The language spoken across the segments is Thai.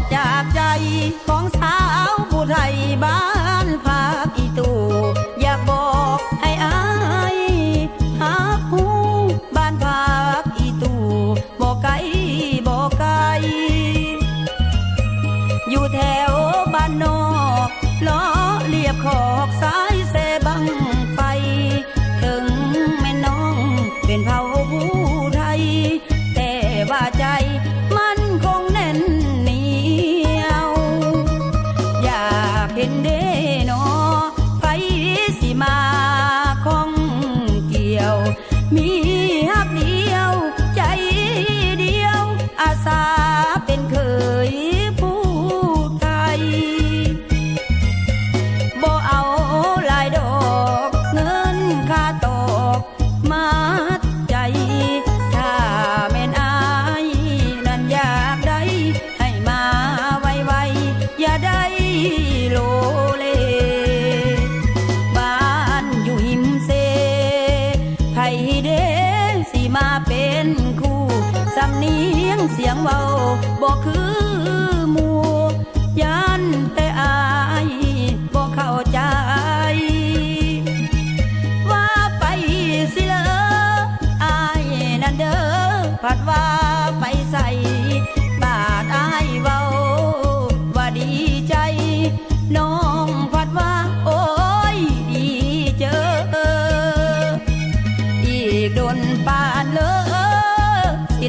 อกจากใจของสาวผู้ไทยบ้านภาคอีตูอยากบอกให้อายหาผู้บ้านภาคอีตูบอกไกลบอกไกล อยู่แถวบ้านนอกล้อเรียบขอกซ้าย โลเล บ้านอยู่หิมเซไผเดสิมาเป็นคู่สำเนียงเสียงเว้าบอกคือมู่ยันเต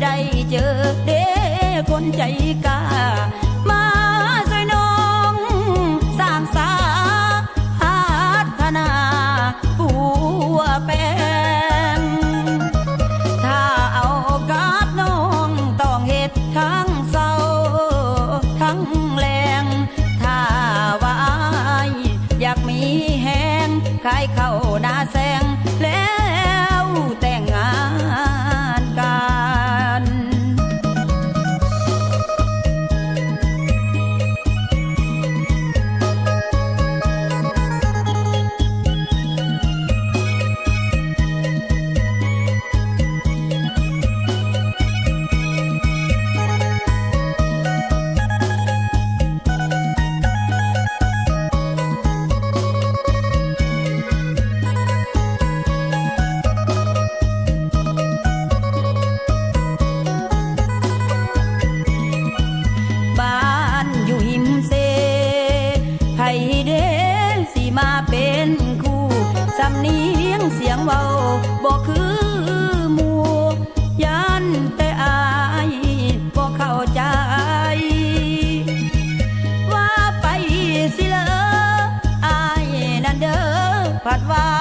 ได้เจอเด้คนใจกล้ามาช่วยน้องสร้างสาพัฒนาปัวแปงถ้าเอากับน้องต้องเหตุทั้งเศร้าทั้งแรงถ้าว่าอยอยากมีแหงขายเข้าหน้าแซง เดสิมาเป็นคู่สำเนียงเสียงเบาบอกคือหมู่ยันแต่อายบอกเข้าใจว่าไปสิเลออายนั่นเด้อผัดว่า